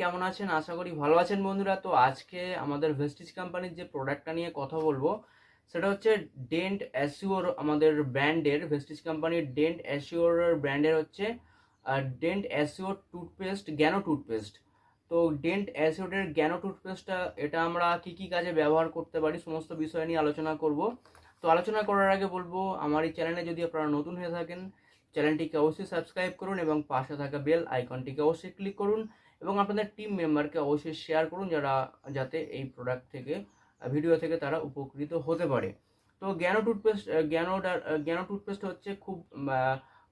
কেমন আছেন? আশা করি ভালো আছেন বন্ধুরা। তো আজকে আমাদের ভেস্টিজ কোম্পানির যে প্রোডাক্টটা নিয়ে কথা বলব, সেটা হচ্ছে ডেন্ট অ্যাসিওর আমাদের ব্র্যান্ডের ভেস্টিজ কোম্পানির ডেন্ট অ্যাসিওর ব্র্যান্ডের হচ্ছে Dent Assure toothpaste Gano toothpaste তো ডেন্ট অ্যাসিওরের গ্যানো টুথপেস্টটা এটা আমরা কি কি কাজে ব্যবহার করতে পারি, সমস্ত বিষয় নিয়ে আলোচনা করব। তো আলোচনা করার আগে বলব, আমার এই চ্যানেলে যদি আপনারা নতুন হয়ে থাকেন, চ্যানেলটিকে অবশ্যই সাবস্ক্রাইব করুন এবং পাশে থাকা বেল আইকনটিকে অবশ্যই ক্লিক করুন। এবং আপনাদের টিম মেম্বারকে অবশ্যই শেয়ার করুন যারা, যাতে এই প্রোডাক্ট থেকে ভিডিও থেকে তারা উপকৃত হতে পারে। তো জ্ঞানো টুথপেস্ট জ্ঞানো জ্ঞানো টুথপেস্ট হচ্ছে খুব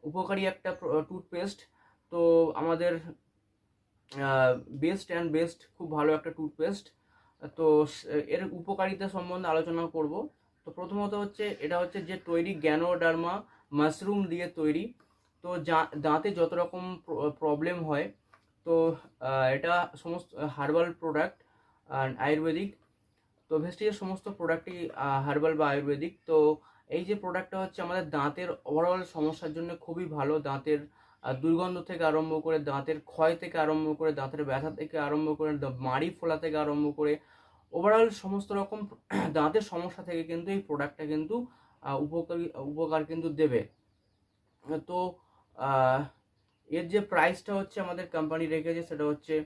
উপকারী একটা টুথপেস্ট তো আমাদের বেস্ট অ্যান্ড বেস্ট খুব ভালো একটা টুথপেস্ট তো এর উপকারিতা সম্বন্ধে আলোচনা করব। তো প্রথমত হচ্ছে, এটা হচ্ছে যে তৈরি জ্ঞানোডার্মা মাশরুম দিয়ে তৈরি। তো দাঁতে যত রকম প্রবলেম হয় তো এটা সমস্ত হার্বাল প্রোডাক্ট আয়ুর্বেদিক তো ভেস্টিজের সমস্ত প্রোডাক্টই হার্বাল বা আয়ুর্বেদিক তো এই যে প্রোডাক্টটা হচ্ছে আমাদের দাঁতের ওভারঅল সমস্যার জন্য খুবই ভালো। দাঁতের দুর্গন্ধ থেকে আরম্ভ করে, দাঁতের ক্ষয় থেকে আরম্ভ করে, দাঁতের ব্যথা থেকে আরম্ভ করে মাড়ি ফোলা থেকে আরম্ভ করে ওভারঅল সমস্ত রকম দাঁতের সমস্যা থেকে কিন্তু এই প্রোডাক্টটা কিন্তু উপকারী, উপকার কিন্তু দেবে। তো এর যে প্রাইসটা হচ্ছে আমাদের কোম্পানি রেখেছে সেটা হচ্ছে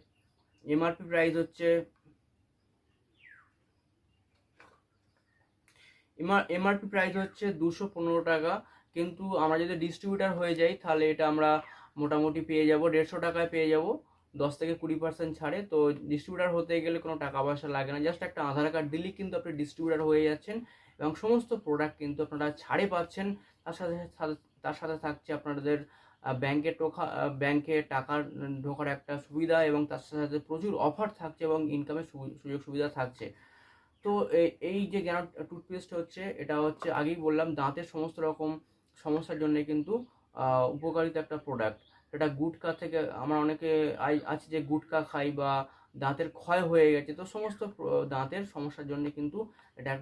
এমআরপি প্রাইস হচ্ছে এমআরপি প্রাইস হচ্ছে দুশো পনেরো টাকা। কিন্তু আমরা যদি ডিস্ট্রিবিউটার হয়ে যাই, তাহলে এটা আমরা মোটামুটি পেয়ে যাব, দেড়শো টাকায় পেয়ে যাব। দশ থেকে কুড়ি পার্সেন্ট ছাড়ে। তো ডিস্ট্রিবিউটার হতে গেলে কোনো টাকা পয়সা লাগে না। জাস্ট একটা আধার কার্ড দিলেই কিন্তু আপনি ডিস্ট্রিবিউটার হয়ে যাচ্ছেন এবং সমস্ত প্রোডাক্ট কিন্তু আপনারা ছাড়ে পাচ্ছেন। তার সাথে সাথে- তার সাথে থাকছে আপনাদের ব্যাংকে টোকা ব্যাংকে টাকা ঢোকার একটা সুবিধা এবং তার সাথে সাথে প্রচুর অফার থাকছে এবং ইনকামের সুযোগ সুবিধা থাকছে। তো এই যে জ্ঞান টুথপেস্ট হচ্ছে, এটা হচ্ছে আগেই বললাম, দাঁতের সমস্ত রকম সমস্যার জন্য কিন্তু উপকারিতা একটা প্রোডাক্ট এটা গুটকা থেকে, আমরা অনেকে আছে যে গুটকা খাই বা দাঁতের ক্ষয় হয়ে গেছে, তো সমস্ত দাঁতের সমস্যার জন্য কিন্তু এটা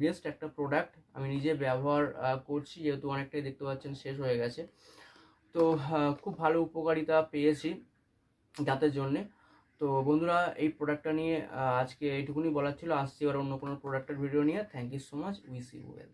বেস্ট একটা প্রোডাক্ট আমি নিজে ব্যবহার করছি, যেহেতু অনেকটাই দেখতে পাচ্ছেন, শেষ হয়ে গেছে। তো খুব ভালো উপকারিতা পেয়েছি দাঁতের জন্যে। তো বন্ধুরা, এই প্রোডাক্টটা নিয়ে আজকে এইটুকুনি বলার ছিল। আসছি আর অন্য কোনো প্রোডাক্টের ভিডিও নিয়ে। Thank you so much wish you well